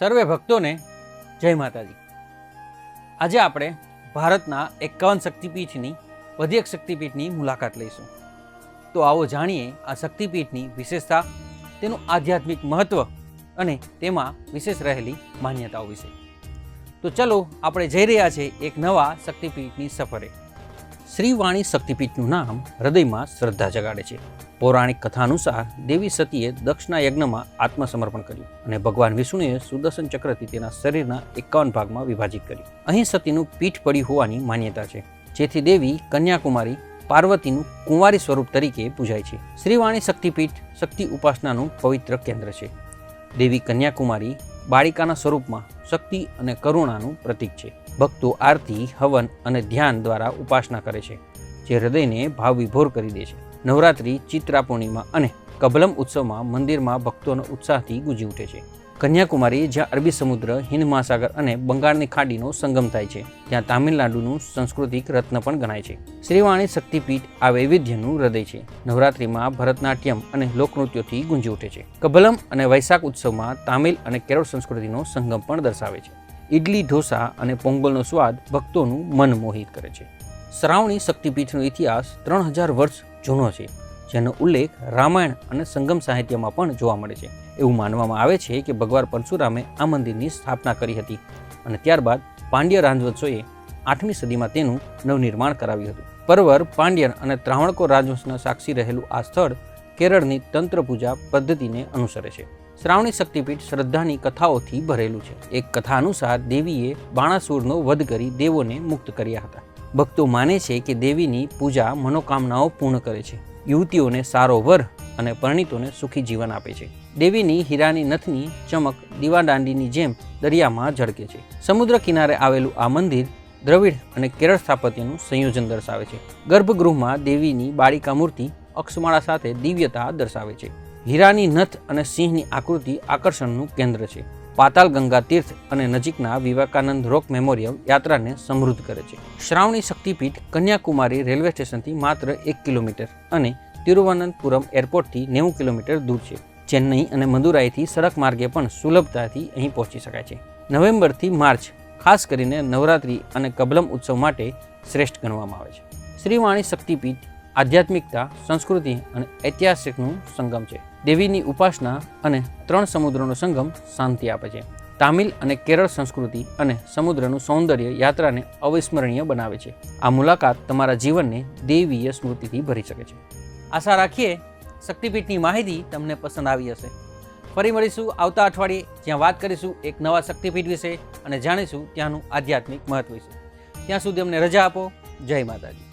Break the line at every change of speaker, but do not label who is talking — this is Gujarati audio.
સર્વે ભક્તોને જય માતાજી. આજે આપણે ભારતના એકાવન શક્તિપીઠની વધી એક શક્તિપીઠની મુલાકાત લઈશું. તો આવો જાણીએ આ શક્તિપીઠની વિશેષતા, તેનું આધ્યાત્મિક મહત્ત્વ અને તેમાં વિશેષ રહેલી માન્યતાઓ વિશે. તો ચલો, આપણે જઈ રહ્યા છીએ એક નવા શક્તિપીઠની સફરે. શ્રીવાણી શક્તિપીઠનું નામ હૃદયમાં શ્રદ્ધા જગાડે છે. પૌરાણિક કથા અનુસાર દેવી સતીએ દક્ષના યજ્ઞમાં આત્મસમર્પણ કર્યું અને ભગવાન વિષ્ણુએ સુદર્શન ચક્રથી તેના શરીરના એકાવન ભાગમાં વિભાજિત કર્યું. અહીં સતીનું પીઠ પડ્યું હોવાની માન્યતા છે. જેથી દેવી કન્યાકુમારી પાર્વતીનું કુંવારી સ્વરૂપ તરીકે પૂજાય છે. શ્રીવાણી શક્તિપીઠ શક્તિ ઉપાસનાનું પવિત્ર કેન્દ્ર છે. દેવી કન્યાકુમારી બાળિકાના સ્વરૂપમાં શક્તિ અને કરુણાનું પ્રતીક છે. ભક્તો આરતી, હવન અને ધ્યાન દ્વારા ઉપાસના કરે છે, જે હૃદયને ભાવ વિભોર કરી દે છે. નવરાત્રિ ચિત્રા પૂર્ણિમા અને કબલમ ઉત્સવમાં મંદિરમાં ભક્તોનો ઉત્સાહથી ગુંજી ઉઠે છે. કન્યાકુમારી, જ્યાં અરબી સમુદ્ર હિન્દ મહાસાગર અને બંગાળની ખાડીનો સંગમ થાય છે, ત્યાં તામિલનાડુનું સાંસ્કૃતિક રત્ન પણ ગણાય છે. શ્રીવાણી શક્તિપીઠ આ વૈવિધ્યનું હૃદય છે. નવરાત્રિમાં ભરતનાટ્યમ અને લોકનૃત્યોથી ગુંજી ઉઠે છે. કબલમ અને વૈશાખ ઉત્સવમાં તામિલ અને કેરળ સંસ્કૃતિનો સંગમ પણ દર્શાવે છે. ઇડલી ઢોસા અને પોંગલનો સ્વાદ ભક્તોનું મન મોહિત કરે છે. શ્રાવણી શક્તિપીઠનો ઇતિહાસ ત્રણ હજાર વર્ષ જૂનો છે. જેનો ઉલ્લેખ રામાયણ અને સંગમ સાહિત્યમાં પણ જોવા મળે છે. એવું માનવામાં આવે છે કે ભગવાન પરશુરામે આ મંદિરની સ્થાપના કરી હતી અને ત્યારબાદ પાંડ્ય રાજવંશોએ આઠમી સદીમાં તેનું નવનિર્માણ કરાવ્યું હતું. પરવર, પાંડ્યન અને ત્રાવણકો રાજવંશના સાક્ષી રહેલું આ સ્થળ કેરળની તંત્ર પૂજા પદ્ધતિને અનુસરે છે. શ્રાવણી શક્તિપીઠ શ્રદ્ધાની કથાઓથી ભરેલું છે. એક કથા અનુસાર દેવીએ બાણાસુરનો વધ કરી દેવોને મુક્ત કર્યા હતા. ભક્તો માને છે કે દેવીની પૂજા મનોકામનાઓ પૂર્ણ કરે છે. યુવતીઓને સારો વર અને પરણિતોને સુખી જીવન આપે છે. દેવીની હીરાની નથની ચમક દીવાદાંડીની જેમ દરિયામાં ઝળકે છે. સમુદ્ર કિનારે આવેલું આ મંદિર દ્રવિડ અને કેરળ સ્થાપત્યનું સંયોજન દર્શાવે છે. ગર્ભગૃહમાં દેવીની બાળિકા મૂર્તિ અક્ષમાળા સાથે દિવ્યતા દર્શાવે છે. હીરાની નથ અને સિંહની આકૃતિ આકર્ષણનું કેન્દ્ર છે. પાતાલ ગંગા તીર્થ અને નજીકના વિવેકાનંદ રોક મેમોરિયલ યાત્રાને સમૃદ્ધ કરે છે. શ્રાવણી શક્તિપીઠ કન્યાકુમારી રેલવે સ્ટેશનથી માત્ર એક કિલોમીટર અને તિરુવનંતપુરમ એરપોર્ટથી નેવું કિલોમીટર દૂર છે. ચેન્નઈ અને મદુરાઈથી સડક માર્ગે પણ સુલભતાથી અહીં પહોંચી શકાય છે. નવેમ્બરથી માર્ચ, ખાસ કરીને નવરાત્રિ અને કબલમ ઉત્સવ માટે શ્રેષ્ઠ ગણવામાં આવે છે. શ્રીવાણી શક્તિપીઠ આધ્યાત્મિકતા, સંસ્કૃતિ અને ઐતિહાસિકનું સંગમ છે. દેવીની ઉપાસના અને ત્રણ સમુદ્રનો સંગમ શાંતિ આપે છે. તામિલ અને કેરળ સંસ્કૃતિ અને સમુદ્રનું સૌંદર્ય યાત્રાને અવિસ્મરણીય બનાવે છે. આ મુલાકાત તમારા જીવનને દેવીય સ્મૃતિથી ભરી શકે છે. આશા રાખીએ શક્તિપીઠની માહિતી તમને પસંદ આવી હશે. ફરી મળીશું આવતા અઠવાડિયે, જ્યાં વાત કરીશું એક નવા શક્તિપીઠ વિશે અને જાણીશું ત્યાંનું આધ્યાત્મિક મહત્વ વિશે. ત્યાં સુધી અમને રજા આપો. જય માતાજી.